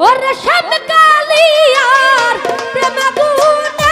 ওরে শ্যামকালিয়ার প্রেম গুনে